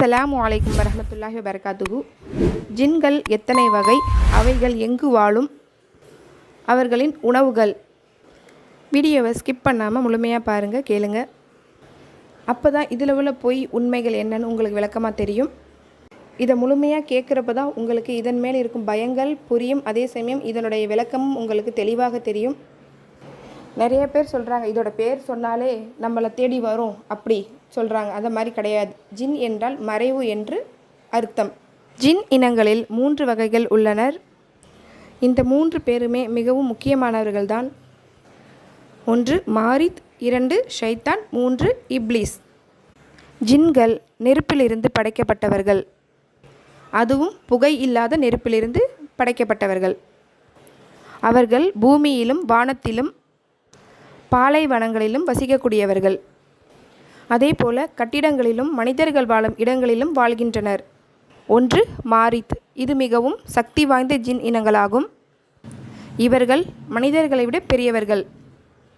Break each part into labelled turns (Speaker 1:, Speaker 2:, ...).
Speaker 1: அஸ்ஸலாமு அலைக்கும் வரமத்துல்லாஹி வபரகாத்துஹு. ஜின்கள் எத்தனை வகை? அவைகள் எங்கு வாழும்? அவர்களின் உணவுகள். வீடியோவை ஸ்கிப் பண்ணாமல் முழுமையாக பாருங்கள் கேளுங்க. அப்போ தான் இதில் உள்ள பொய் உண்மைகள் என்னன்னு உங்களுக்கு விளக்கமாக தெரியும். இதை முழுமையாக கேட்குறப்ப தான் உங்களுக்கு இதன் மேல் இருக்கும் பயங்கள் புரியும். அதே சமயம் இதனுடைய விளக்கமும் உங்களுக்கு தெளிவாக தெரியும். நிறைய பேர் சொல்கிறாங்க இதோட பேர் சொன்னாலே நம்மளை தேடி வரும். அப்படி. சொல்கிறாங்க அந்த மாதிரி கிடையாது. ஜின் என்றால் மறைவு என்று அர்த்தம். ஜின் இனங்களில் மூன்று வகைகள் உள்ளனர். இந்த மூன்று பேருமே மிகவும் முக்கியமானவர்கள்தான் ஒன்று மாரித் இரண்டு ஷைத்தான் மூன்று இப்லீஸ். ஜின்கள் நெருப்பிலிருந்து படைக்கப்பட்டவர்கள். அதுவும் புகை இல்லாத நெருப்பிலிருந்து படைக்கப்பட்டவர்கள். அவர்கள் பூமியிலும் வானத்திலும் பாலைவனங்களிலும் வசிக்கக்கூடியவர்கள். அதேபோல கட்டிடங்களிலும் மனிதர்கள் வாழும் இடங்களிலும் வாழ்கின்றனர். ஒன்று மாரித். இது மிகவும் சக்தி வாய்ந்த ஜின் இனங்களாகும். இவர்கள் மனிதர்களை விட பெரியவர்கள்.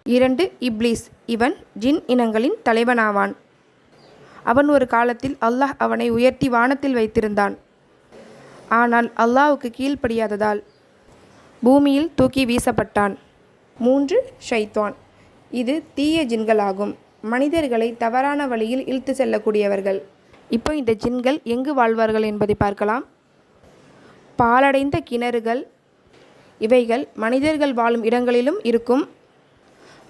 Speaker 1: இரண்டு இப்லீஸ். இவன் ஜின் இனங்களின் தலைவனாவான். அவன் ஒரு காலத்தில் அல்லாஹ் அவனை உயர்த்தி வானத்தில் வைத்திருந்தான். ஆனால் அல்லாவுக்கு கீழ்ப்படியாததால் பூமியில் தூக்கி வீசப்பட்டான். மூன்று ஷைத்வான் இது தீய ஜின்களாகும். மனிதர்களை தவறான வழியில் இழுத்து செல்லக்கூடியவர்கள். இப்போ இந்த ஜின்கள் எங்கு வாழ்வார்கள் என்பதை பார்க்கலாம். பாலடைந்த கிணறுகள் இவைகள் மனிதர்கள் வாழும் இடங்களிலும் இருக்கும்.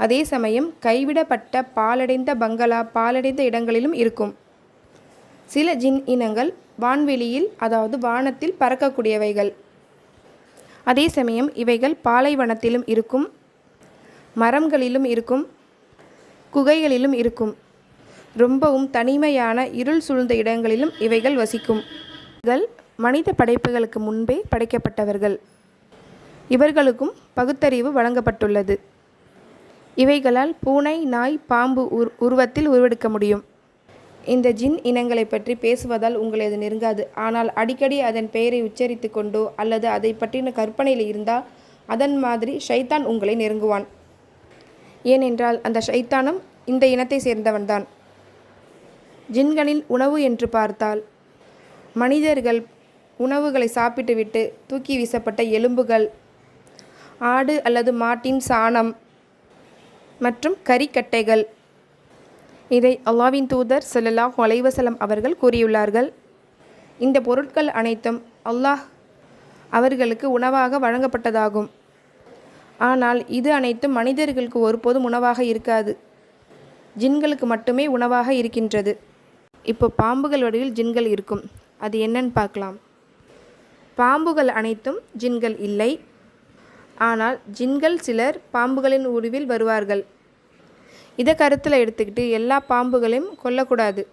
Speaker 1: அதே சமயம் கைவிடப்பட்ட பாலடைந்த பங்களா பாலடைந்த இடங்களிலும் இருக்கும். சில ஜின் இனங்கள் வான்வெளியில் அதாவது வானத்தில் பறக்கக்கூடியவைகள். அதே சமயம் இவைகள் பாலைவனத்திலும் இருக்கும் மரங்களிலும் இருக்கும். குகைகளிலும் இருக்கும். ரொம்பவும் தனிமையான இருள் சூழ்ந்த இடங்களிலும் இவைகள் வசிக்கும். இவர்கள் மனித படைப்புகளுக்கு முன்பே படைக்கப்பட்டவர்கள். இவர்களுக்கும் பகுத்தறிவு வழங்கப்பட்டுள்ளது. இவைகளால் பூனை நாய் பாம்பு உர் உருவத்தில் உருவெடுக்க முடியும். இந்த ஜின் இனங்களை பற்றி பேசுவதால் உங்களை அது நெருங்காது. ஆனால் அடிக்கடி அதன் பெயரை உச்சரித்து கொண்டோ அல்லது அதை பற்றின கற்பனையில் இருந்தால் அதன் மாதிரி ஷைத்தான் உங்களை நெருங்குவான். ஏனென்றால் அந்த ஷைத்தானும் இந்த இனத்தை சேர்ந்தவன்தான். ஜின்களில் உணவு என்று பார்த்தால் மனிதர்கள் உணவுகளை சாப்பிட்டுவிட்டு தூக்கி வீசப்பட்ட எலும்புகள் ஆடு அல்லது மாட்டின் சாணம் மற்றும் கறிக்கட்டைகள். இதை அல்லாவின் தூதர் செல்லலாஹ் ஒலைவசலம் அவர்கள் கூறியுள்ளார்கள். இந்த பொருட்கள் அனைத்தும் அல்லாஹ் அவர்களுக்கு உணவாக வழங்கப்பட்டதாகும். ஆனால் இது அனைத்தும் மனிதர்களுக்கு ஒருபோதும் உணவாக இருக்காது. ஜின்களுக்கு மட்டுமே உணவாக இருக்கின்றது. இப்போ பாம்புகள் வடிவில் ஜின்கள் இருக்கும். அது என்னன்னு பார்க்கலாம். பாம்புகள் அனைத்தும் ஜின்கள் இல்லை. ஆனால் ஜின்கள் சிலர் பாம்புகளின் உருவில் வருவார்கள். இதை கருத்தில் எடுத்துக்கிட்டு எல்லா பாம்புகளையும் கொல்லக்கூடாது.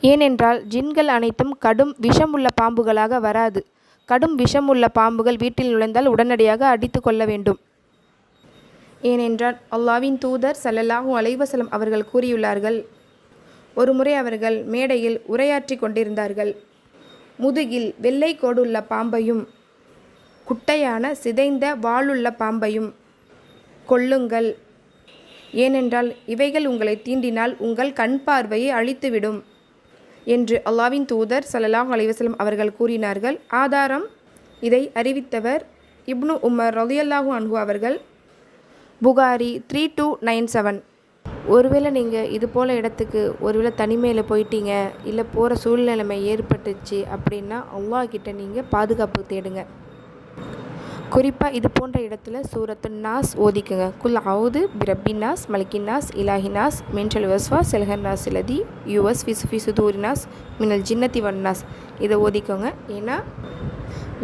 Speaker 1: ஏனென்றால் ஜின்கள் அனைத்தும் கடும் விஷம் உள்ள பாம்புகளாக வராது. கடும் விஷமுள்ள பாம்புகள் வீட்டில் நுழைந்தால் உடனடியாக அடித்து கொள்ள வேண்டும். ஏனென்றால் அல்லாவின் தூதர் சல்லல்லாஹூ அலைவசலம் அவர்கள் கூறியுள்ளார்கள் ஒருமுறை அவர்கள் மேடையில் உரையாற்றி கொண்டிருந்தார்கள். முதுகில் வெள்ளை கோடுள்ள பாம்பையும் குட்டையான சிதைந்த வாளுள்ள பாம்பையும் கொல்லுங்கள். ஏனென்றால் இவைகள் உங்களை தீண்டினால் உங்கள் கண் பார்வையை அழித்துவிடும். என்று அல்லாவின் தூதர் சல்லாஹ் அலைவசலம் அவர்கள் கூறினார்கள். ஆதாரம் இதை அறிவித்தவர் இப்னு உமர் ரலியல்லாஹு அன்ஹு அவர்கள். Bukhari three two nine seven ஒருவேளை நீங்கள் இது போல் இடத்துக்கு ஒருவேளை தனிமையில் போயிட்டீங்க இல்லை போகிற சூழ்நிலைமை ஏற்பட்டுச்சு அப்படின்னா அல்லாஹ் கிட்ட நீங்கள் பாதுகாப்பு தேடுங்க. குறிப்பாக இது போன்ற இடத்துல சூரத்து நாஸ் ஓதிக்குங்க. குல் அவுது பிரபி நாஸ் மலிக்கின் நாஸ் இலாஹி நாஸ் மின்சல் வஸ்வா செல்ஹர் நாஸ் இலதி யுவஸ் ஃபிசு சுதூரி நாஸ் மினல் ஜின்னத்தி வன் நாஸ். இதை ஓதிக்கோங்க. ஏன்னா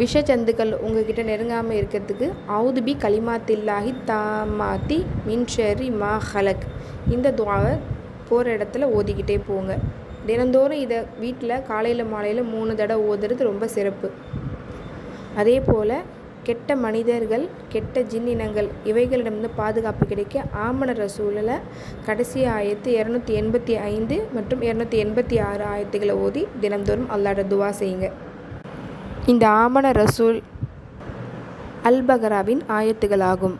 Speaker 1: விஷஜந்துக்கள் உங்ககிட்ட நெருங்காமல் இருக்கிறதுக்கு அவுது பி கலிமாத்தில்லாஹி தாமாத்தி மின்ஷரி மா ஹலக். இந்த துவாவை போகிற இடத்துல ஓதிக்கிட்டே போங்க. தினந்தோறும் இதை வீட்டில் காலையில் மாலையில் மூணு தடவை ஓதுறது ரொம்ப சிறப்பு. அதே போல் கெட்ட மனிதர்கள் கெட்ட ஜின்னினங்கள் இவைகளிடமிருந்து பாதுகாப்பு கிடைக்க ஆமண ரசூலில் கடைசி ஆயத்து இரநூத்தி எண்பத்தி ஐந்து மற்றும் இரநூத்தி எண்பத்தி ஆறு ஆயத்துகளை ஓதி தினந்தோறும் அல்லாட துவா செய்யுங்க. இந்த ஆமண ரசூல் அல்பகராவின் ஆயத்துகளாகும்.